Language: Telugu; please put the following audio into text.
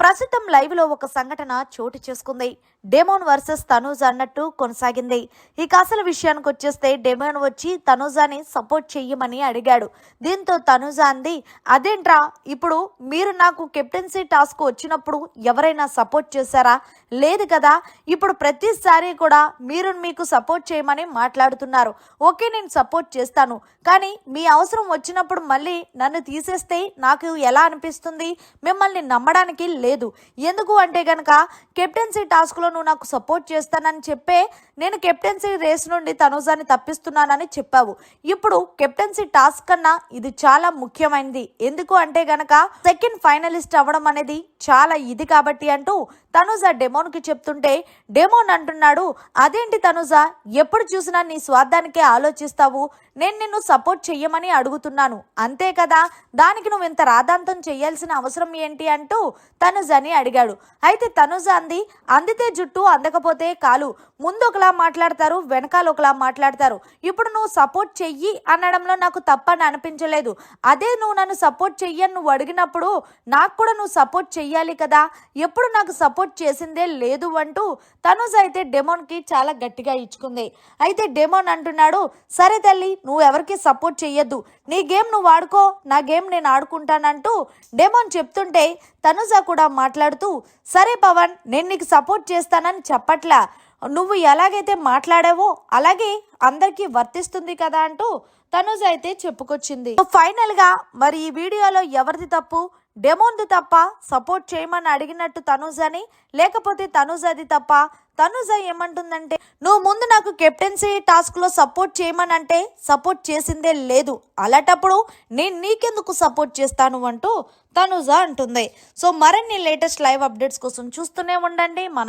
ప్రస్తుతం లైవ్లో ఒక సంఘటన చోటు చేసుకుంది. డెమోన్ వర్సెస్ తనూజ్ అన్నట్టు కొనసాగింది. ఇక అసలు విషయానికి వచ్చేస్తే డెమోన్ వచ్చి తనూజాని సపోర్ట్ చెయ్యమని అడిగాడు. దీంతో తనూజ అంది అదేంట్రా ఇప్పుడు మీరు నాకు కెప్టెన్సీ టాస్క్ వచ్చినప్పుడు ఎవరైనా సపోర్ట్ చేశారా? లేదు కదా ఇప్పుడు ప్రతిసారి కూడా మీరు మీకు సపోర్ట్ చేయమని మాట్లాడుతున్నారు. ఓకే నేను సపోర్ట్ చేస్తాను. కానీ మీ అవసరం వచ్చినప్పుడు మళ్ళీ నన్ను తీసేస్తే నాకు ఎలా అనిపిస్తుంది? మిమ్మల్ని నమ్మడానికి లేదు లేదు. ఎందుకు అంటే కనుక కెప్టెన్సీ టాస్క్లో నువ్వు నాకు సపోర్ట్ చేస్తానని చెప్పే నేను కెప్టెన్సీ రేస్ నుండి తనుజాని తప్పిస్తున్నానని చెప్పావు. ఇప్పుడు కెప్టెన్సీ టాస్క్ కన్నా ఇది చాలా ముఖ్యమైనది. ఎందుకు అంటే గనక సెకండ్ ఫైనలిస్ట్ అవ్వడం అనేది చాలా ఇది కాబట్టి అంటూ తనుజ డెమోన్కి చెప్తుంటే డెమోన్ అంటున్నాడు అదేంటి తనుజ? ఎప్పుడు చూసినా నీ స్వార్థానికే ఆలోచిస్తావు. నేను నిన్ను సపోర్ట్ చెయ్యమని అడుగుతున్నాను. అంతే కదా? దానికి నువ్వు ఇంత రాధాంతం చేయాల్సిన అవసరం ఏంటి? అంటూ తనుజని అడిగాడు. అయితే తనుజ అంది అందితే జుట్టు అందకపోతే కాలు. ముందు ఒకలా మాట్లాడతారు వెనకాల ఒకలా మాట్లాడతారు. ఇప్పుడు నువ్వు సపోర్ట్ చెయ్యి అనడంలో నాకు తప్పని అనిపించలేదు. అదే నువ్వు నన్ను సపోర్ట్ చెయ్యని నువ్వు అడిగినప్పుడు నాకు కూడా నువ్వు సపోర్ట్ చెయ్యాలి కదా. ఎప్పుడు నాకు సపోర్ట్ చేసిందే లేదు అంటూ తనుజ్ అయితే డెమోన్కి చాలా గట్టిగా ఇచ్చుకుంది. అయితే డెమోన్ అంటున్నాడు సరే తల్లి నువ్వు ఎవరికి సపోర్ట్ చెయ్యొద్దు. నీ గేమ్ నువ్వు ఆడుకో నా గేమ్ నేను ఆడుకుంటానంటూ డెమోన్ చెప్తుంటే తనుజ కూడా మాట్లాడుతూ సరే పవన్ నేను నీకు సపోర్ట్ చేస్తానని చెప్పట్లా. నువ్వు ఎలాగైతే మాట్లాడావో అలాగే అందరికీ వర్తిస్తుంది కదా అంటూ తనుజ అయితే చెప్పుకొచ్చింది. ఫైనల్గా మరి ఈ వీడియోలో ఎవరిది తప్పు? డెమోన్ది తప్ప సపోర్ట్ చేయమని అడిగినట్టు తనుజని లేకపోతే తనుజది తప్ప తనూజ ఏమంటుందంటే నువ్వు ముందు నాకు కెప్టెన్సీ టాస్క్లో సపోర్ట్ చేయమని అంటే సపోర్ట్ చేసిందే లేదు. అలాంటప్పుడు నేను నీకెందుకు సపోర్ట్ చేస్తాను? అంటూ తనూజ అంటుంది. సో మరిన్ని లేటెస్ట్ లైవ్ అప్డేట్స్ కోసం చూస్తూనే ఉండండి. మన